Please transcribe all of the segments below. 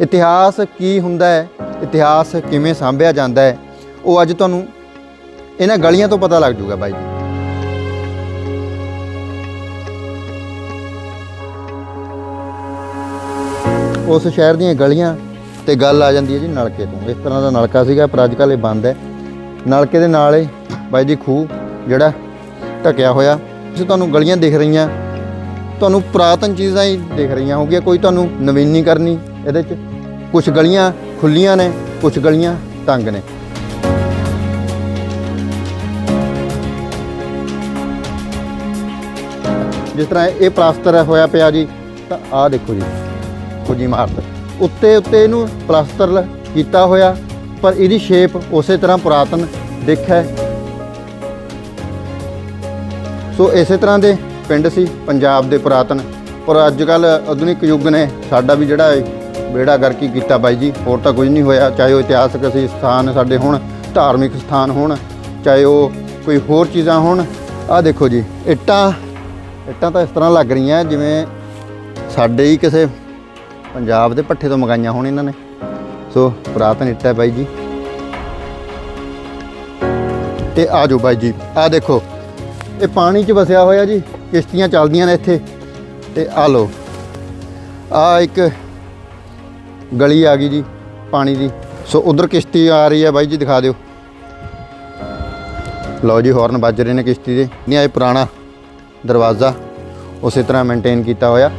ਇਤਿਹਾਸ ਕੀ ਹੁੰਦਾ ਹੈ? ਇਤਿਹਾਸ ਕਿਵੇਂ ਸਾਂਭਿਆ ਜਾਂਦਾ ਹੈ? ਉਹ ਅੱਜ ਤੁਹਾਨੂੰ ਇਹਨਾਂ ਗਲੀਆਂ ਤੋਂ ਪਤਾ ਲੱਗ ਜੂਗਾ ਬਾਈ ਜੀ। ਉਸ ਸ਼ਹਿਰ ਦੀਆਂ ਗਲੀਆਂ ਤੇ ਗੱਲ ਆ ਜਾਂਦੀ ਹੈ ਜੀ ਨਲਕੇ ਤੋਂ। ਇਸ ਤਰ੍ਹਾਂ ਦਾ ਨਲਕਾ ਸੀਗਾ, ਪਰ ਅੱਜ ਕੱਲ੍ਹ ਇਹ ਬੰਦ ਹੈ। ਨਲਕੇ ਦੇ ਨਾਲ ਹੀ ਬਾਈ ਜੀ ਖੂਹ ਜਿਹੜਾ ਢਕਿਆ ਹੋਇਆ ਜੇ ਤੁਹਾਨੂੰ ਗਲੀਆਂ ਦਿਖ ਰਹੀਆਂ। ਤੁਹਾਨੂੰ ਪੁਰਾਤਨ ਚੀਜ਼ਾਂ ਹੀ ਦਿਖ ਰਹੀਆਂ ਹੋਗੀਆਂ ਕੋਈ ਤੁਹਾਨੂੰ ਨਵੀਨੀਕਰਨੀ ਇਹਦੇ 'ਚ ਕੁਝ ਗਲੀਆਂ ਖੁੱਲੀਆਂ ਨੇ ਕੁਝ ਗਲੀਆਂ ਤੰਗ ਨੇ। ਜਿਸ ਤਰ੍ਹਾਂ ਇਹ ਪਲਾਸਟਰ ਹੋਇਆ ਪਿਆ ਜੀ, ਤਾਂ ਆਹ ਦੇਖੋ ਜੀ ਕੁਝ ਇਮਾਰਤ ਉੱਤੇ ਉੱਤੇ ਇਹਨੂੰ ਪਲਾਸਟਰ ਕੀਤਾ ਹੋਇਆ, ਪਰ ਇਹਦੀ ਸ਼ੇਪ ਉਸੇ ਤਰ੍ਹਾਂ ਪੁਰਾਤਨ ਦਿੱਖ ਹੈ ਸੋ ਇਸੇ ਤਰ੍ਹਾਂ ਦੇ ਪਿੰਡ ਸੀ, ਪੰਜਾਬ ਦੇ ਪੁਰਾਤਨ। ਪਰ ਅੱਜ ਕੱਲ ਆਧੁਨਿਕ ਯੁੱਗ ਨੇ, ਸਾਡਾ ਵੀ ਜਿਹੜਾ ਬੇੜਾ ਗਰਕੀ ਕੀਤਾ ਬਾਈ ਜੀ? ਹੋਰ ਤਾਂ ਕੁਝ ਨਹੀਂ ਹੋਇਆ। ਚਾਹੇ ਉਹ ਇਤਿਹਾਸਕ ਅਸੀਂ ਸਥਾਨ ਸਾਡੇ ਹੋਣ, ਧਾਰਮਿਕ ਸਥਾਨ ਹੋਣ, ਚਾਹੇ ਉਹ ਕੋਈ ਹੋਰ ਚੀਜ਼ਾਂ ਹੋਣ। ਆਹ ਦੇਖੋ ਜੀ, ਇੱਟਾਂ ਇੱਟਾਂ ਤਾਂ ਇਸ ਤਰ੍ਹਾਂ ਲੱਗ ਰਹੀਆਂ, ਜਿਵੇਂ ਸਾਡੇ ਹੀ ਕਿਸੇ ਪੰਜਾਬ ਦੇ ਪੱਠੇ ਤੋਂ ਮੰਗਾਈਆਂ ਹੋਣ ਇਹਨਾਂ ਨੇ। ਸੋ, ਪੁਰਾਤਨ ਇੱਟ ਹੈ ਬਾਈ ਜੀ। ਤੇ ਆ ਜਾਓ ਬਾਈ ਜੀ ਆ ਦੇਖੋ, ਇਹ ਪਾਣੀ 'ਚ ਵਸਿਆ ਹੋਇਆ ਜੀ, ਕਿਸ਼ਤੀਆਂ ਚੱਲਦੀਆਂ ਨੇ ਇੱਥੇ। ਤੇ ਆ ਲੋ ਆ ਇੱਕ ਗਲੀ ਆ ਗਈ ਜੀ ਪਾਣੀ ਦੀ। ਸੋ ਉਧਰ ਕਿਸ਼ਤੀ ਆ ਰਹੀ ਹੈ ਬਾਈ ਜੀ, ਦਿਖਾ ਦਿਓ। ਲਓ ਜੀ ਹਾਰਨ ਵੱਜ ਰਹੇ ਨੇ ਕਿਸ਼ਤੀ ਦੇ। ਨਹੀਂ, ਇਹ ਪੁਰਾਣਾ ਦਰਵਾਜ਼ਾ ਉਸੇ ਤਰ੍ਹਾਂ ਮੇਨਟੇਨ ਕੀਤਾ ਹੋਇਆ।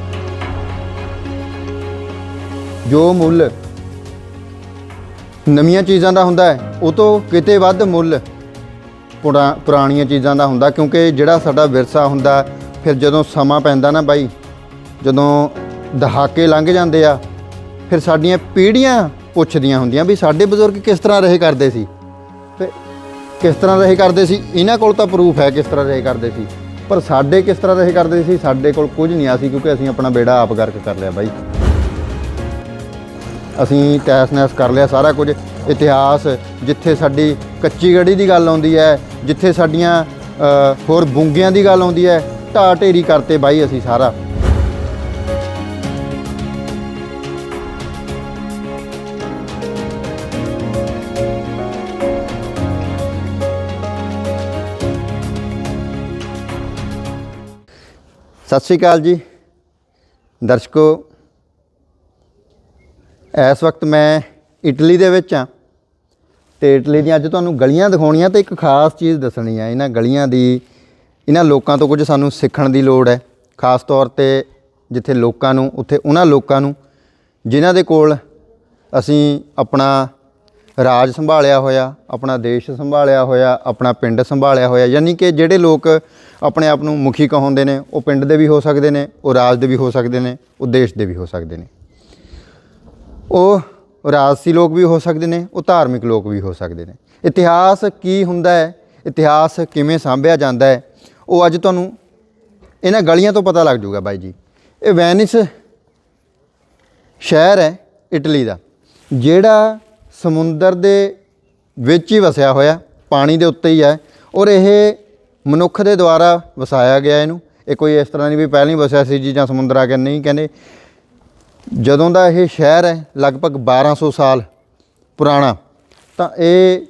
ਜੋ ਮੁੱਲ ਨਵੀਆਂ ਚੀਜ਼ਾਂ ਦਾ ਹੁੰਦਾ ਹੈ, ਉਹ ਤੋਂ ਕਿਤੇ ਵੱਧ ਮੁੱਲ ਪੁਰਾ- ਪੁਰਾਣੀਆਂ ਚੀਜ਼ਾਂ ਦਾ ਹੁੰਦਾ, ਕਿਉਂਕਿ ਜਿਹੜਾ ਸਾਡਾ ਵਿਰਸਾ ਹੁੰਦਾ, ਫਿਰ ਜਦੋਂ ਸਮਾਂ ਪੈਂਦਾ ਨਾ ਬਾਈ, ਜਦੋਂ ਦਹਾਕੇ ਲੰਘ ਜਾਂਦੇ ਆ ਫਿਰ ਸਾਡੀਆਂ ਪੀੜ੍ਹੀਆਂ ਪੁੱਛਦੀਆਂ ਹੁੰਦੀਆਂ ਵੀ ਸਾਡੇ ਬਜ਼ੁਰਗ ਕਿਸ ਤਰ੍ਹਾਂ ਰਹੇ ਕਰਦੇ ਸੀ। ਤੇ ਕਿਸ ਤਰ੍ਹਾਂ ਰਹੇ ਕਰਦੇ ਸੀ, ਇਹਨਾਂ ਕੋਲ ਤਾਂ ਪ੍ਰੂਫ ਹੈ ਕਿਸ ਤਰ੍ਹਾਂ ਰਹੇ ਕਰਦੇ ਸੀ। ਪਰ ਸਾਡੇ ਕਿਸ ਤਰ੍ਹਾਂ ਰਹੇ ਕਰਦੇ ਸੀ, ਸਾਡੇ ਕੋਲ ਕੁਝ ਨਹੀਂ ਆ ਸੀ ਕਿਉਂਕਿ ਅਸੀਂ ਆਪਣਾ ਬੇੜਾ ਆਪ ਗਰਕ ਕਰ ਲਿਆ ਬਾਈ। ਅਸੀਂ ਤੈਸ ਨੈਸ ਕਰ ਲਿਆ ਸਾਰਾ ਕੁਝ। ਇਤਿਹਾਸ, ਜਿੱਥੇ ਸਾਡੀ ਕੱਚੀ ਗੜੀ ਦੀ ਗੱਲ ਆਉਂਦੀ ਹੈ, ਜਿੱਥੇ ਸਾਡੀਆਂ ਹੋਰ ਬੁੰਗਿਆਂ ਦੀ ਗੱਲ ਆਉਂਦੀ ਹੈ, ਢਾਹ ਢੇਰੀ ਕਰਤੇ ਬਾਈ ਅਸੀਂ ਸਾਰਾ। ਸਤਿ ਸ਼੍ਰੀ ਅਕਾਲ ਜੀ। ਦਰਸ਼ਕੋ, ਇਸ ਵਕਤ ਮੈਂ ਇਟਲੀ ਦੇ ਵਿੱਚ ਆ ਤੇ ਇਟਲੀ ਦੀਆਂ ਅੱਜ ਤੁਹਾਨੂੰ ਗਲੀਆਂ ਦਿਖਾਉਣੀਆਂ ਤੇ ਇੱਕ ਖਾਸ ਚੀਜ਼ ਦੱਸਣੀ ਆ ਇਹਨਾਂ ਗਲੀਆਂ ਦੀ, ਇਹਨਾਂ ਲੋਕਾਂ ਤੋਂ ਕੁਝ ਸਾਨੂੰ ਸਿੱਖਣ ਦੀ ਲੋੜ ਹੈ। ਖਾਸ ਤੌਰ ਤੇ ਜਿੱਥੇ ਲੋਕਾਂ ਨੂੰ, ਉੱਥੇ ਉਹਨਾਂ ਲੋਕਾਂ ਨੂੰ ਜਿਨ੍ਹਾਂ ਦੇ ਕੋਲ ਅਸੀਂ ਆਪਣਾ ਰਾਜ ਸੰਭਾਲਿਆ ਹੋਇਆ, ਆਪਣਾ ਦੇਸ਼ ਸੰਭਾਲਿਆ ਹੋਇਆ, ਆਪਣਾ ਪਿੰਡ ਸੰਭਾਲਿਆ ਹੋਇਆ, ਯਾਨੀ ਕਿ ਜਿਹੜੇ ਲੋਕ ਆਪਣੇ ਆਪ ਨੂੰ ਮੁਖੀ ਕਹਾਉਂਦੇ ਨੇ, ਉਹ ਪਿੰਡ ਦੇ ਵੀ ਹੋ ਸਕਦੇ ਨੇ, ਉਹ ਰਾਜ ਦੇ ਵੀ ਹੋ ਸਕਦੇ ਨੇ, ਉਹ ਦੇਸ਼ ਦੇ ਵੀ ਹੋ ਸਕਦੇ ਨੇ। ਉਹ ਰਾਜਸੀ ਲੋਕ ਵੀ ਹੋ ਸਕਦੇ ਨੇ, ਉਹ ਧਾਰਮਿਕ ਲੋਕ ਵੀ ਹੋ ਸਕਦੇ ਨੇ। ਇਤਿਹਾਸ ਕੀ ਹੁੰਦਾ ਹੈ, ਇਤਿਹਾਸ ਕਿਵੇਂ ਸਾਂਭਿਆ ਜਾਂਦਾ ਹੈ, ਉਹ ਅੱਜ ਤੁਹਾਨੂੰ ਇਹਨਾਂ ਗਲੀਆਂ ਤੋਂ ਪਤਾ ਲੱਗ ਜੂਗਾ ਬਾਈ ਜੀ। ਇਹ ਵੈਨਿਸ ਸ਼ਹਿਰ ਹੈ, ਇਟਲੀ ਦਾ, ਜਿਹੜਾ ਸਮੁੰਦਰ ਦੇ ਵਿੱਚ ਹੀ ਵਸਿਆ ਹੋਇਆ, ਪਾਣੀ ਦੇ ਉੱਤੇ ਹੀ ਹੈ, ਔਰ ਇਹ ਮਨੁੱਖ ਦੇ ਦੁਆਰਾ ਵਸਾਇਆ ਗਿਆ ਇਹਨੂੰ। ਇਹ ਕੋਈ ਇਸ ਤਰ੍ਹਾਂ ਨਹੀਂ ਵੀ ਪਹਿਲਾਂ ਹੀ ਵਸਿਆ ਸੀ ਜੀ ਜਾਂ ਸਮੁੰਦਰ ਆ ਕੇ ਨਹੀਂ, ਕਹਿੰਦੇ ਜਦੋਂ ਦਾ ਇਹ ਸ਼ਹਿਰ ਹੈ, ਲਗਭਗ 1200 ਸਾਲ ਪੁਰਾਣਾ, ਤਾਂ ਇਹ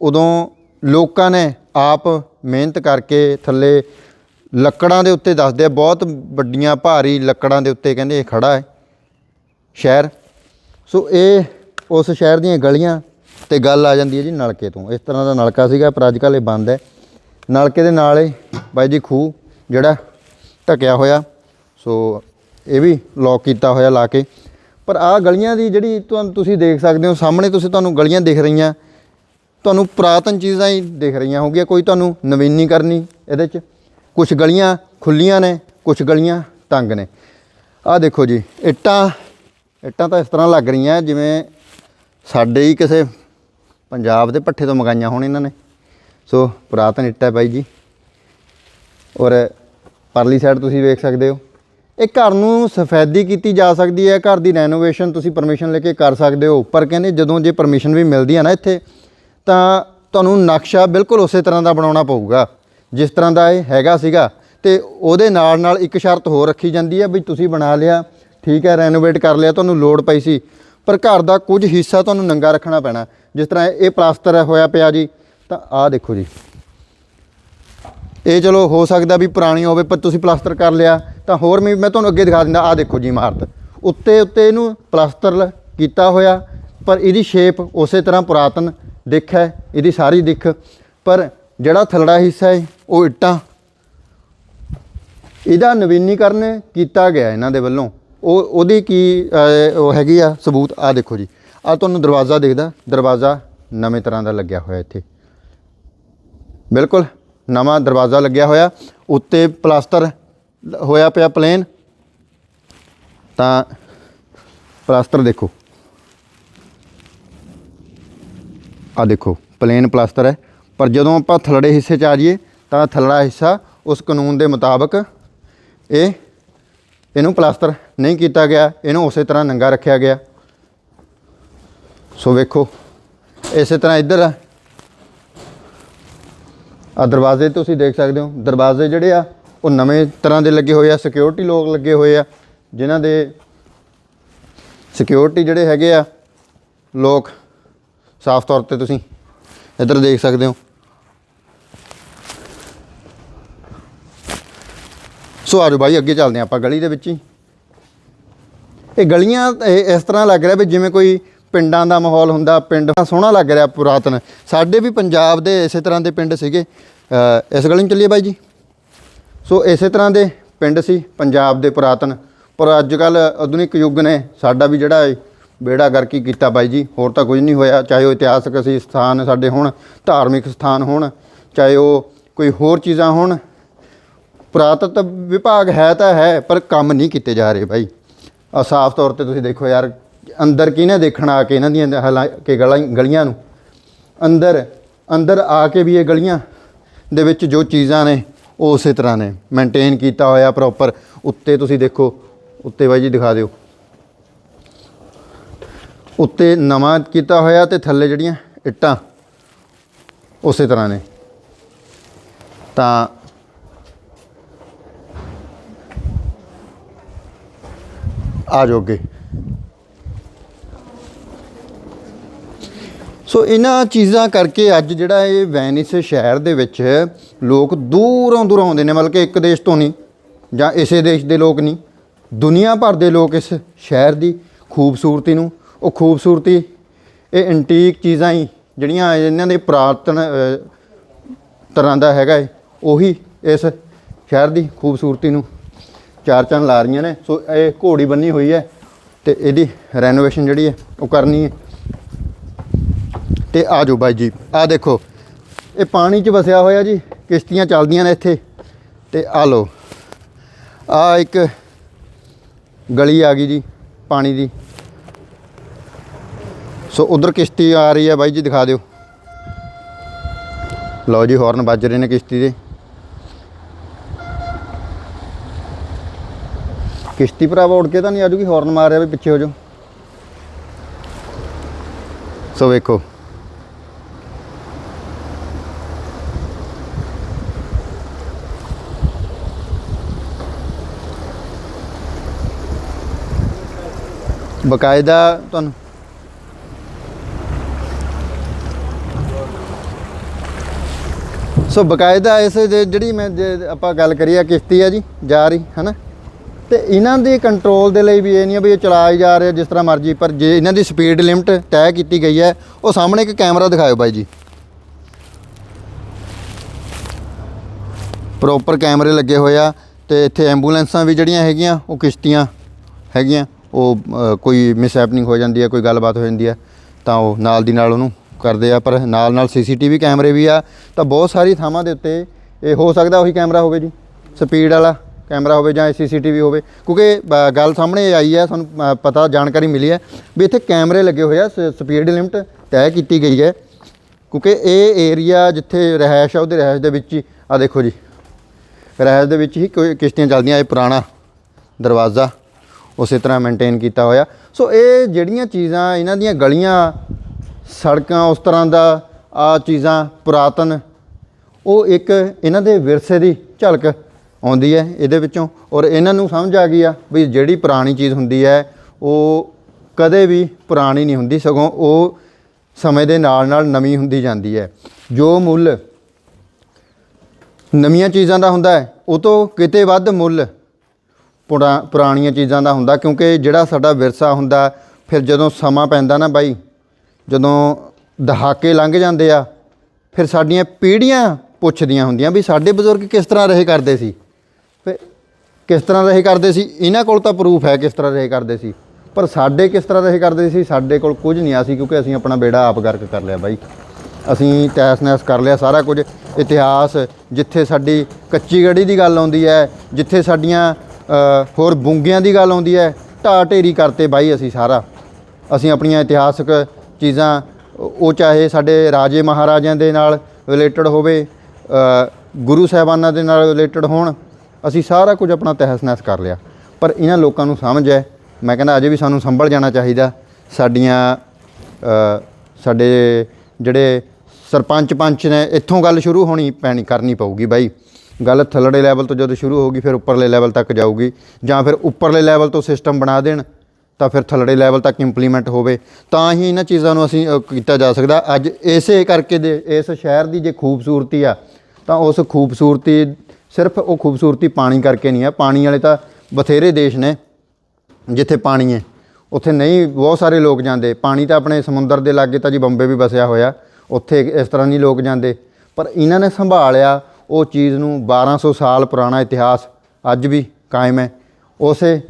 ਉਦੋਂ ਲੋਕਾਂ ਨੇ ਆਪ ਮਿਹਨਤ ਕਰਕੇ ਥੱਲੇ ਲੱਕੜਾਂ ਦੇ ਉੱਤੇ ਦੱਸਦੇ ਆ, ਬਹੁਤ ਵੱਡੀਆਂ ਭਾਰੀ ਲੱਕੜਾਂ ਦੇ ਉੱਤੇ ਕਹਿੰਦੇ ਇਹ ਖੜਾ ਹੈ ਸ਼ਹਿਰ। ਸੋ ਇਹ ਉਸ ਸ਼ਹਿਰ ਦੀਆਂ ਗਲੀਆਂ ਤੇ ਗੱਲ ਆ ਜਾਂਦੀ ਹੈ ਜੀ ਨਲਕੇ ਤੋਂ। ਇਸ ਤਰ੍ਹਾਂ ਦਾ ਨਲਕਾ ਸੀਗਾ, ਪਰ ਅੱਜ ਕੱਲ੍ਹ ਇਹ ਬੰਦ ਹੈ। ਨਲਕੇ ਦੇ ਨਾਲ ਹੀ ਬਾਈ ਜੀ ਖੂਹ ਜਿਹੜਾ ਢਕਿਆ ਹੋਇਆ। ਸੋ ਇਹ ਵੀ ਲੌਕ ਕੀਤਾ ਹੋਇਆ ਲਾ ਕੇ। ਪਰ ਆਹ ਗਲੀਆਂ ਦੀ ਜਿਹੜੀ ਤੁਹਾਨੂੰ ਤੁਸੀਂ ਦੇਖ ਸਕਦੇ ਹੋ, ਸਾਹਮਣੇ ਤੁਸੀਂ ਤੁਹਾਨੂੰ ਗਲੀਆਂ ਦਿਖ ਰਹੀਆਂ। ਤੁਹਾਨੂੰ ਪੁਰਾਤਨ ਚੀਜ਼ਾਂ ਹੀ ਦਿਖ ਰਹੀਆਂ ਹੋਗੀਆਂ ਕੋਈ ਤੁਹਾਨੂੰ ਨਵੀਨੀ ਕਰਨੀ ਇਹਦੇ 'ਚ। ਕੁਝ ਗਲੀਆਂ ਖੁੱਲੀਆਂ ਨੇ ਕੁਝ ਗਲੀਆਂ ਤੰਗ ਨੇ। ਆਹ ਦੇਖੋ ਜੀ, ਇੱਟਾਂ ਇੱਟਾਂ ਤਾਂ ਇਸ ਤਰ੍ਹਾਂ ਲੱਗ ਰਹੀਆਂ ਜਿਵੇਂ ਸਾਡੇ ਹੀ ਕਿਸੇ ਪੰਜਾਬ ਦੇ ਪੱਠੇ ਤੋਂ ਮੰਗਾਈਆਂ ਹੋਣ ਇਹਨਾਂ ਨੇ। ਸੋ ਪੁਰਾਤਨ ਇੱਟ ਹੈ ਭਾਈ ਜੀ। ਔਰ ਪਰਲੀ ਸਾਈਡ ਤੁਸੀਂ ਵੇਖ ਸਕਦੇ ਹੋ। ਇਹ ਘਰ ਨੂੰ ਸਫੈਦੀ ਕੀਤੀ ਜਾ ਸਕਦੀ ਹੈ। ਘਰ ਦੀ ਰੈਨੋਵੇਸ਼ਨ ਤੁਸੀਂ ਪਰਮਿਸ਼ਨ ਲੈ ਕੇ ਕਰ ਸਕਦੇ ਹੋ। ਪਰ ਕਹਿੰਦੇ ਜਦੋਂ ਜੇ ਪਰਮਿਸ਼ਨ ਵੀ ਮਿਲਦੀ ਹੈ ਨਾ ਇੱਥੇ, ਤਾਂ ਤੁਹਾਨੂੰ ਨਕਸ਼ਾ ਬਿਲਕੁਲ ਉਸੇ ਤਰ੍ਹਾਂ ਦਾ ਬਣਾਉਣਾ ਪਊਗਾ। ਜਿਸ ਤਰ੍ਹਾਂ ਦਾ ਇਹ ਹੈਗਾ ਸੀਗਾ। ਤੇ ਉਹਦੇ ਨਾਲ ਨਾਲ ਇੱਕ ਸ਼ਰਤ ਹੋਰ ਰੱਖੀ ਜਾਂਦੀ ਹੈ ਵੀ ਤੁਸੀਂ ਬਣਾ ਲਿਆ, ਠੀਕ ਹੈ ਰੈਨੋਵੇਟ ਕਰ ਲਿਆ, ਤੁਹਾਨੂੰ ਲੋੜ ਪਈ ਸੀ। ਪਰ ਘਰ ਦਾ ਕੁਝ ਹਿੱਸਾ ਤੁਹਾਨੂੰ ਨੰਗਾ ਰੱਖਣਾ ਪੈਣਾ। ਜਿਸ ਤਰ੍ਹਾਂ ਇਹ ਪਲਾਸਟਰ ਹੋਇਆ ਪਿਆ ਜੀ। ਤਾਂ ਆਹ ਦੇਖੋ ਜੀ। ਇਹ ਚਲੋ ਹੋ ਸਕਦਾ ਵੀ ਪੁਰਾਣੀ ਹੋਵੇ, ਪਰ ਤੁਸੀਂ ਪਲਾਸਟਰ ਕਰ ਲਿਆ, ਤਾਂ ਹੋਰ ਵੀ ਮੈਂ ਤੁਹਾਨੂੰ ਅੱਗੇ ਦਿਖਾ ਦਿੰਦਾ, ਆਹ ਦੇਖੋ ਜੀ ਇਮਾਰਤ। ਉੱਤੇ ਉੱਤੇ ਇਹਨੂੰ ਪਲਾਸਟਰ ਕੀਤਾ ਹੋਇਆ, ਪਰ ਇਹਦੀ ਸ਼ੇਪ ਉਸੇ ਤਰ੍ਹਾਂ ਪੁਰਾਤਨ ਦਿੱਖ ਹੈ, ਇਹਦੀ ਸਾਰੀ ਦਿੱਖ। ਪਰ ਜਿਹੜਾ ਥੱਲੜਾ ਹਿੱਸਾ ਹੈ, ਉਹ ਇੱਟਾਂ। ਇਹਦਾ ਨਵੀਨੀਕਰਨ ਕੀਤਾ ਗਿਆ ਇਹਨਾਂ ਦੇ ਵੱਲੋਂ। ਉਹ, ਉਹਦੀ ਕੀ ਉਹ ਹੈਗੀ ਆ ਸਬੂਤ ਆ ਦੇਖੋ ਜੀ। ਆ ਤੁਹਾਨੂੰ ਦਰਵਾਜ਼ਾ ਦਿਖਦਾ, ਦਰਵਾਜ਼ਾ ਨਵੇਂ ਤਰ੍ਹਾਂ ਦਾ ਲੱਗਿਆ ਹੋਇਆ ਇੱਥੇ। ਬਿਲਕੁਲ, ਨਵਾਂ ਦਰਵਾਜ਼ਾ ਲੱਗਿਆ ਹੋਇਆ, ਉੱਤੇ ਪਲਾਸਟਰ ਹੋਇਆ ਪਿਆ ਪਲੇਨ। ਤਾਂ ਪਲਾਸਟਰ ਦੇਖੋ। ਆ ਦੇਖੋ, ਪਲੇਨ ਪਲਾਸਟਰ ਹੈ। ਪਰ ਜਦੋਂ ਆਪਾਂ ਥੱਲੜੇ ਹਿੱਸੇ 'ਚ ਆ ਜਾਈਏ, ਤਾਂ ਥੱਲੜਾ ਹਿੱਸਾ ਉਸ ਕਾਨੂੰਨ ਦੇ ਮੁਤਾਬਕ ਇਹ, ਇਹਨੂੰ ਪਲਾਸਟਰ ਨਹੀਂ ਕੀਤਾ ਗਿਆ, ਇਹਨੂੰ ਉਸੇ ਤਰ੍ਹਾਂ ਨੰਗਾ ਰੱਖਿਆ ਗਿਆ। ਸੋ ਵੇਖੋ, ਇਸੇ ਤਰ੍ਹਾਂ ਇੱਧਰ ਆ ਆ ਦਰਵਾਜ਼ੇ ਤੁਸੀਂ ਦੇਖ ਸਕਦੇ ਹੋ। ਦਰਵਾਜ਼ੇ ਜਿਹੜੇ ਆ, ਉਹ ਨਵੇਂ ਤਰ੍ਹਾਂ ਦੇ ਲੱਗੇ ਹੋਏ ਆ ਸਿਕਿਉਰਿਟੀ ਲੋਕ ਲੱਗੇ ਹੋਏ ਆ, ਜਿਨ੍ਹਾਂ ਦੇ ਸਿਕਿਉਰਿਟੀ ਜਿਹੜੇ ਹੈਗੇ ਆ, ਲੋਕ ਸਾਫ਼ ਤੌਰ ਤੇ ਤੁਸੀਂ ਇੱਧਰ ਦੇਖ ਸਕਦੇ ਹੋ। ਸੋ ਆਜੋ ਬਾਈ, ਅੱਗੇ ਚੱਲਦੇ ਹਾਂ ਆਪਾਂ ਗਲੀ ਦੇ ਵਿੱਚ ਹੀ। ਇਹ ਗਲੀਆਂ ਇਸ ਤਰ੍ਹਾਂ ਲੱਗ ਰਿਹਾ ਵੀ ਜਿਵੇਂ ਕੋਈ ਪਿੰਡਾਂ ਦਾ ਮਾਹੌਲ ਹੁੰਦਾ, ਪਿੰਡ ਸੋਹਣਾ ਲੱਗ ਰਿਹਾ ਪੁਰਾਤਨ। ਸਾਡੇ ਵੀ ਪੰਜਾਬ ਦੇ ਇਸੇ ਤਰ੍ਹਾਂ ਦੇ ਪਿੰਡ ਸੀਗੇ। ਇਸ ਗੱਲ ਨੂੰ ਚੱਲੀਏ ਬਾਈ ਜੀ। ਸੋ ਇਸੇ ਤਰ੍ਹਾਂ ਦੇ ਪਿੰਡ ਸੀ ਪੰਜਾਬ ਦੇ ਪੁਰਾਤਨ। ਪਰ ਅੱਜ ਕੱਲ ਆਧੁਨਿਕ ਯੁੱਗ ਨੇ ਸਾਡਾ ਵੀ ਜਿਹੜਾ ਹੈ ਬੇੜਾ ਗਰਕੀ ਕੀਤਾ ਬਾਈ ਜੀ। ਹੋਰ ਤਾਂ ਕੁਝ ਨਹੀਂ ਹੋਇਆ। ਚਾਹੇ ਉਹ ਇਤਿਹਾਸਕ ਅਸੀਂ ਸਥਾਨ ਸਾਡੇ ਹੋਣ, ਧਾਰਮਿਕ ਸਥਾਨ ਹੋਣ, ਚਾਹੇ ਉਹ ਕੋਈ ਹੋਰ ਚੀਜ਼ਾਂ ਹੋਣ। ਪੁਰਾਤਤਵ ਵਿਭਾਗ ਹੈ ਤਾਂ ਹੈ, ਪਰ ਕੰਮ ਨਹੀਂ ਕੀਤੇ ਜਾ ਰਹੇ ਬਾਈ। ਆ ਸਾਫ਼ ਤੌਰ ਤੇ ਤੁਸੀਂ ਦੇਖੋ ਯਾਰ ਅੰਦਰ ਕਿਹਨੇ ਦੇਖਣ ਆ ਕੇ ਇਹਨਾਂ ਦੀਆਂ ਹਾਲਾਂ ਕਿ ਗਲਾਂ ਗਲੀਆਂ ਨੂੰ? ਅੰਦਰ ਅੰਦਰ ਆ ਕੇ ਵੀ ਇਹ ਗਲੀਆਂ ਦੇ ਵਿੱਚ ਜੋ ਚੀਜ਼ਾਂ ਨੇ, ਉਹ ਉਸੇ ਤਰ੍ਹਾਂ ਨੇ। ਮੇਨਟੇਨ ਕੀਤਾ ਹੋਇਆ ਪ੍ਰੋਪਰ ਉੱਤੇ ਤੁਸੀਂ ਦੇਖੋ, ਉੱਤੇ ਬਾਈ ਜੀ ਦਿਖਾ ਦਿਓ। ਉੱਤੇ ਨਵਾਂ ਕੀਤਾ ਹੋਇਆ ਤੇ ਥੱਲੇ ਜਿਹੜੀਆਂ ਇੱਟਾਂ, ਉਸੇ ਤਰ੍ਹਾਂ ਨੇ। ਤਾਂ ਆ ਜਾਓ ਸੋ ਇਹਨਾਂ ਚੀਜ਼ਾਂ ਕਰਕੇ ਅੱਜ ਜਿਹੜਾ ਇਹ ਵੈਨਿਸ ਸ਼ਹਿਰ ਦੇ ਵਿੱਚ ਲੋਕ ਦੂਰੋਂ ਦੂਰੋਂ ਆਉਂਦੇ ਨੇ, ਮਤਲਬ ਕਿ ਇੱਕ ਦੇਸ਼ ਤੋਂ ਨਹੀਂ ਜਾਂ ਇਸੇ ਦੇਸ਼ ਦੇ ਲੋਕ ਨਹੀਂ, ਦੁਨੀਆ ਭਰ ਦੇ ਲੋਕ ਇਸ ਸ਼ਹਿਰ ਦੀ ਖੂਬਸੂਰਤੀ ਨੂੰ, ਉਹ ਖੂਬਸੂਰਤੀ, ਇਹ ਐਂਟੀਕ ਚੀਜ਼ਾਂ ਹੀ ਜਿਹੜੀਆਂ ਇਹਨਾਂ ਦੇ ਪੁਰਾਤਨ ਤਰ੍ਹਾਂ ਦਾ ਹੈਗਾ ਹੈ ਉਹੀ ਇਸ ਸ਼ਹਿਰ ਦੀ ਖੂਬਸੂਰਤੀ ਨੂੰ ਚਾਰ ਚੰਨ ਲਾ ਰਹੀਆਂ ਨੇ। ਸੋ ਇਹ ਘੋੜੀ ਬੰਨੀ ਹੋਈ ਹੈ ਤੇ ਇਹਦੀ ਰੈਨੋਵੇਸ਼ਨ ਜਿਹੜੀ ਹੈ ਉਹ ਕਰਨੀ ਹੈ। ਤੇ ਆ ਜਾਓ ਬਾਈ ਜੀ। ਆ ਦੇਖੋ, ਇਹ ਪਾਣੀ 'ਚ ਵਸਿਆ ਹੋਇਆ ਜੀ, ਕਿਸ਼ਤੀਆਂ ਚੱਲਦੀਆਂ ਨੇ ਇੱਥੇ। ਤੇ ਆ ਲਓ ਆ ਇੱਕ ਗਲੀ ਆ ਗਈ ਜੀ, ਪਾਣੀ ਦੀ। ਸੋ ਉਧਰ ਕਿਸ਼ਤੀ ਆ ਰਹੀ ਹੈ ਬਾਈ ਜੀ, ਦਿਖਾ ਦਿਓ। ਲਓ ਜੀ ਹਾਰਨ ਵੱਜ ਰਹੇ ਨੇ ਕਿਸ਼ਤੀ ਦੇ। ਕਿਸ਼ਤੀ ਭਰਾਵਾ ਉੜ ਕੇ ਤਾਂ ਨਹੀਂ ਆਜੂਗੀ ਹਾਰਨ ਮਾਰ ਰਿਹਾ ਵੀ ਪਿੱਛੇ ਹੋ ਜਾਓ। ਸੋ ਵੇਖੋ ਬਕਾਇਦਾ ਤੁਹਾਨੂੰ ਸੋ ਬਕਾਇਦਾ ਇਸ ਦੇ ਜਿਹੜੀ ਮੈਂ ਜੇ ਆਪਾਂ ਗੱਲ ਕਰੀਏ ਕਿਸ਼ਤੀ ਹੈ ਜੀ ਜਾ ਰਹੀ ਹੈ ਤੇ ਇਹਨਾਂ ਦੇ ਕੰਟਰੋਲ ਦੇ ਲਈ ਵੀ ਇਹ ਨਹੀਂ ਆ ਵੀ ਇਹ ਚਲਾਈ ਜਾ ਰਿਹਾ ਜਿਸ ਤਰ੍ਹਾਂ ਮਰਜ਼ੀ, ਪਰ ਜੇ ਇਹਨਾਂ ਦੀ ਸਪੀਡ ਲਿਮਟ ਤੈਅ ਕੀਤੀ ਗਈ ਹੈ, ਉਹ ਸਾਹਮਣੇ ਇੱਕ ਕੈਮਰਾ ਦਿਖਾਇਓ ਬਾਈ ਜੀ। ਪ੍ਰੋਪਰ ਕੈਮਰੇ ਲੱਗੇ ਹੋਏ ਆ ਤੇ ਇੱਥੇ ਐਂਬੂਲੈਂਸਾਂ ਵੀ ਜਿਹੜੀਆਂ ਹੈਗੀਆਂ, ਉਹ ਕਿਸ਼ਤੀਆਂ ਹੈਗੀਆਂ। ਉਹ ਕੋਈ ਮਿਸ ਹੈਪਨਿੰਗ ਹੋ ਜਾਂਦੀ ਹੈ, ਕੋਈ ਗੱਲਬਾਤ ਹੋ ਜਾਂਦੀ ਹੈ, ਤਾਂ ਉਹ ਨਾਲ ਦੀ ਨਾਲ ਉਹਨੂੰ ਕਰਦੇ ਆ। ਪਰ ਨਾਲ ਨਾਲ ਸੀਸੀਟੀਵੀ ਕੈਮਰੇ ਵੀ ਆ, ਤਾਂ ਬਹੁਤ ਸਾਰੀ ਥਾਵਾਂ ਦੇ ਉੱਤੇ ਇਹ ਹੋ ਸਕਦਾ ਉਹੀ ਕੈਮਰਾ ਹੋਵੇ ਜੀ। ਸਪੀਡ ਵਾਲਾ ਕੈਮਰਾ ਹੋਵੇ ਜਾਂ ਸੀਸੀਟੀਵੀ ਹੋਵੇ। ਕਿਉਂਕਿ ਗੱਲ ਸਾਹਮਣੇ ਆਈ ਹੈ, ਸਾਨੂੰ ਪਤਾ, ਜਾਣਕਾਰੀ ਮਿਲੀ ਹੈ ਵੀ ਇੱਥੇ ਕੈਮਰੇ ਲੱਗੇ ਹੋਏ ਆ ਸਪੀਡ ਲਿਮਟ ਤੈਅ ਕੀਤੀ ਗਈ ਹੈ। ਕਿਉਂਕਿ ਇਹ ਏਰੀਆ ਜਿੱਥੇ ਰਹਿائش ਆ, ਉਹਦੇ ਰਹਿائش ਦੇ ਵਿੱਚ ਹੀ ਆ ਦੇਖੋ ਜੀ। ਰਹਿائش ਦੇ ਵਿੱਚ ਹੀ ਕਿਸ਼ਤੀਆਂ ਚੱਲਦੀਆਂ, ਇਹ ਪੁਰਾਣਾ ਦਰਵਾਜ਼ਾ। ਉਸੇ ਤਰ੍ਹਾਂ ਮੇਨਟੇਨ ਕੀਤਾ ਹੋਇਆ। ਸੋ ਇਹ ਜਿਹੜੀਆਂ ਚੀਜ਼ਾਂ, ਇਹਨਾਂ ਦੀਆਂ ਗਲੀਆਂ, ਸੜਕਾਂ, ਉਸ ਤਰ੍ਹਾਂ ਦਾ, ਆ ਚੀਜ਼ਾਂ ਪੁਰਾਤਨ, ਉਹ ਇੱਕ ਇਹਨਾਂ ਦੇ ਵਿਰਸੇ ਦੀ ਝਲਕ ਆਉਂਦੀ ਹੈ ਇਹਦੇ ਵਿੱਚੋਂ। ਔਰ ਇਹਨਾਂ ਨੂੰ ਸਮਝ ਆ ਗਈ ਆ ਵੀ ਜਿਹੜੀ ਪੁਰਾਣੀ ਚੀਜ਼ ਹੁੰਦੀ ਹੈ, ਉਹ ਕਦੇ ਵੀ ਪੁਰਾਣੀ ਨਹੀਂ ਹੁੰਦੀ, ਸਗੋਂ ਉਹ ਸਮੇਂ ਦੇ ਨਾਲ ਨਾਲ ਨਵੀਂ ਹੁੰਦੀ ਜਾਂਦੀ ਹੈ। ਜੋ ਮੁੱਲ ਨਵੀਆਂ ਚੀਜ਼ਾਂ ਦਾ ਹੁੰਦਾ ਹੈ, ਉਹ ਤੋਂ ਕਿਤੇ ਵੱਧ ਮੁੱਲ ਪੁਰਾ- ਪੁਰਾਣੀਆਂ ਚੀਜ਼ਾਂ ਦਾ ਹੁੰਦਾ, ਕਿਉਂਕਿ ਜਿਹੜਾ ਸਾਡਾ ਵਿਰਸਾ ਹੁੰਦਾ, ਫਿਰ ਜਦੋਂ ਸਮਾਂ ਪੈਂਦਾ ਨਾ ਬਾਈ, ਜਦੋਂ ਦਹਾਕੇ ਲੰਘ ਜਾਂਦੇ ਆ, ਫਿਰ ਸਾਡੀਆਂ ਪੀੜ੍ਹੀਆਂ ਪੁੱਛਦੀਆਂ ਹੁੰਦੀਆਂ ਵੀ ਸਾਡੇ ਬਜ਼ੁਰਗ ਕਿਸ ਤਰ੍ਹਾਂ ਰਹੇ ਕਰਦੇ ਸੀ? ਫਿਰ ਕਿਸ ਤਰ੍ਹਾਂ ਰਹੇ ਕਰਦੇ ਸੀ? ਇਹਨਾਂ ਕੋਲ ਤਾਂ ਪ੍ਰੂਫ ਹੈ ਕਿਸ ਤਰ੍ਹਾਂ ਰਹੇ ਕਰਦੇ ਸੀ। ਪਰ ਸਾਡੇ ਕਿਸ ਤਰ੍ਹਾਂ ਰਹੇ ਕਰਦੇ ਸੀ? ਸਾਡੇ ਕੋਲ ਕੁਝ ਨਹੀਂ ਆ ਸੀ, ਕਿਉਂਕਿ ਅਸੀਂ ਆਪਣਾ ਬੇੜਾ ਆਪ ਗਰਕ ਕਰ ਲਿਆ ਬਾਈ। ਅਸੀਂ ਤੈਸ ਨੈਸ ਕਰ ਲਿਆ ਸਾਰਾ ਕੁਝ। ਇਤਿਹਾਸ, ਜਿੱਥੇ ਸਾਡੀ ਕੱਚੀ ਗੜੀ ਦੀ ਗੱਲ ਆਉਂਦੀ ਹੈ, ਜਿੱਥੇ ਸਾਡੀਆਂ ਹੋਰ ਬੁੰਗਿਆਂ ਦੀ ਗੱਲ ਆਉਂਦੀ ਹੈ, ਢਾਹ ਢੇਰੀ ਕਰਤੇ ਬਾਈ ਅਸੀਂ ਸਾਰਾ। ਅਸੀਂ ਆਪਣੀਆਂ ਇਤਿਹਾਸਕ ਚੀਜ਼ਾਂ, ਉਹ ਚਾਹੇ ਸਾਡੇ ਰਾਜੇ ਮਹਾਰਾਜਿਆਂ ਦੇ ਨਾਲ ਰਿਲੇਟਡ ਹੋਵੇ ਗੁਰੂ ਸਾਹਿਬਾਨਾਂ ਦੇ ਨਾਲ ਰਿਲੇਟਡ ਹੋਣ, ਅਸੀਂ ਸਾਰਾ ਕੁਝ ਆਪਣਾ ਤਹਿਸ ਨਹਿਸ ਕਰ ਲਿਆ। ਪਰ ਇਹਨਾਂ ਲੋਕਾਂ ਨੂੰ ਸਮਝ ਹੈ, ਮੈਂ ਕਹਿੰਦਾ ਅਜੇ ਵੀ ਸਾਨੂੰ ਸੰਭਲ ਜਾਣਾ ਚਾਹੀਦਾ, ਸਾਡੀਆਂ ਸਾਡੇ ਜਿਹੜੇ ਸਰਪੰਚ ਪੰਚ ਨੇ, ਇੱਥੋਂ ਗੱਲ ਸ਼ੁਰੂ ਹੋਣੀ ਪੈਣੀ, ਕਰਨੀ ਪਊਗੀ ਬਾਈ। ਗੱਲ ਥੱਲੜੇ ਲੈਵਲ ਤੋਂ ਜਦੋਂ ਸ਼ੁਰੂ ਹੋਊਗੀ, ਫਿਰ ਉੱਪਰਲੇ ਲੈਵਲ ਤੱਕ ਜਾਊਗੀ। ਜਾਂ ਫਿਰ ਉੱਪਰਲੇ ਲੈਵਲ ਤੋਂ ਸਿਸਟਮ ਬਣਾ ਦੇਣ, ਤਾਂ ਫਿਰ ਥੱਲੜੇ ਲੈਵਲ ਤੱਕ ਇੰਪਲੀਮੈਂਟ ਹੋਵੇ। ਤਾਂ ਹੀ ਇਹਨਾਂ ਚੀਜ਼ਾਂ ਨੂੰ ਅਸੀਂ ਕੀਤਾ ਜਾ ਸਕਦਾ। ਅੱਜ ਇਸੇ ਕਰਕੇ ਦੇ, ਇਸ ਸ਼ਹਿਰ ਦੀ ਜੇ ਖੂਬਸੂਰਤੀ ਆ, ਤਾਂ ਉਸ ਖੂਬਸੂਰਤੀ, ਸਿਰਫ ਉਹ ਖੂਬਸੂਰਤੀ ਪਾਣੀ ਕਰਕੇ ਨਹੀਂ ਆ। ਪਾਣੀ ਵਾਲੇ ਤਾਂ ਬਥੇਰੇ ਦੇਸ਼ ਨੇ, ਜਿੱਥੇ ਪਾਣੀ ਹੈ। ਉੱਥੇ ਨਹੀਂ, ਬਹੁਤ ਸਾਰੇ ਲੋਕ ਜਾਂਦੇ। ਪਾਣੀ ਤਾਂ ਆਪਣੇ ਸਮੁੰਦਰ ਦੇ ਲਾਗੇ ਤਾਂ ਜੀ ਬੰਬੇ ਵੀ ਵਸਿਆ ਹੋਇਆ। ਉੱਥੇ ਇਸ ਤਰ੍ਹਾਂ ਨਹੀਂ ਲੋਕ ਜਾਂਦੇ। ਪਰ ਇਹਨਾਂ ਨੇ ਸੰਭਾਲਿਆ ਉਹ ਚੀਜ਼ ਨੂੰ 1200 ਸਾਲ ਪੁਰਾਣਾ ਇਤਿਹਾਸ ਅੱਜ ਵੀ ਕਾਇਮ ਹੈ। ਉਸੇ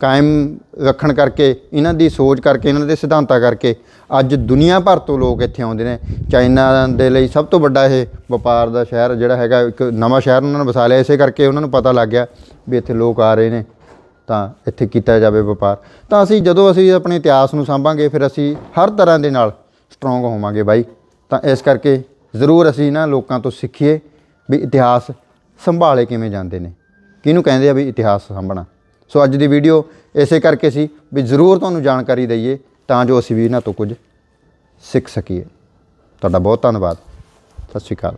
ਕਾਇਮ ਰੱਖਣ ਕਰਕੇ, ਇਹਨਾਂ ਦੀ ਸੋਚ ਕਰਕੇ, ਇਹਨਾਂ ਦੇ ਸਿਧਾਂਤਾਂ ਕਰਕੇ ਅੱਜ ਦੁਨੀਆ ਭਰ ਤੋਂ ਲੋਕ ਇੱਥੇ ਆਉਂਦੇ ਨੇ। ਚਾਈਨਾ ਦੇ ਲਈ ਸਭ ਤੋਂ ਵੱਡਾ ਇਹ ਵਪਾਰ ਦਾ ਸ਼ਹਿਰ ਜਿਹੜਾ ਹੈਗਾ, ਇੱਕ ਨਵਾਂ ਸ਼ਹਿਰ ਉਹਨਾਂ ਨੇ ਵਸਾ ਲਿਆ। ਇਸੇ ਕਰਕੇ ਉਹਨਾਂ ਨੂੰ ਪਤਾ ਲੱਗ ਗਿਆ ਵੀ ਇੱਥੇ ਲੋਕ ਆ ਰਹੇ ਨੇ, ਤਾਂ ਇੱਥੇ ਕੀਤਾ ਜਾਵੇ ਵਪਾਰ। ਤਾਂ ਅਸੀਂ ਜਦੋਂ ਅਸੀਂ ਆਪਣੇ ਇਤਿਹਾਸ ਨੂੰ ਸਾਂਭਾਂਗੇ, ਫਿਰ ਅਸੀਂ ਹਰ ਤਰ੍ਹਾਂ ਦੇ ਨਾਲ ਸਟਰੋਂਗ ਹੋਵਾਂਗੇ ਬਾਈ। ਤਾਂ ਇਸ ਕਰਕੇ ਜ਼ਰੂਰ ਅਸੀਂ ਨਾ ਲੋਕਾਂ ਤੋਂ ਸਿੱਖੀਏ। ਵੀ ਇਤਿਹਾਸ ਸੰਭਾਲੇ ਕਿਵੇਂ ਜਾਂਦੇ ਨੇ? ਕਿਹਨੂੰ ਕਹਿੰਦੇ ਆ ਵੀ ਇਤਿਹਾਸ ਸਾਂਭਣਾ? ਸੋ ਅੱਜ ਦੀ ਵੀਡੀਓ ਇਸੇ ਕਰਕੇ ਸੀ ਵੀ ਜ਼ਰੂਰ ਤੁਹਾਨੂੰ ਜਾਣਕਾਰੀ ਦਈਏ ਤਾਂ ਜੋ ਅਸੀਂ ਵੀ ਇਹਨਾਂ ਤੋਂ ਕੁਝ ਸਿੱਖ ਸਕੀਏ। ਤੁਹਾਡਾ ਬਹੁਤ ਧੰਨਵਾਦ। ਸਤਿ ਸ਼੍ਰੀ ਅਕਾਲ।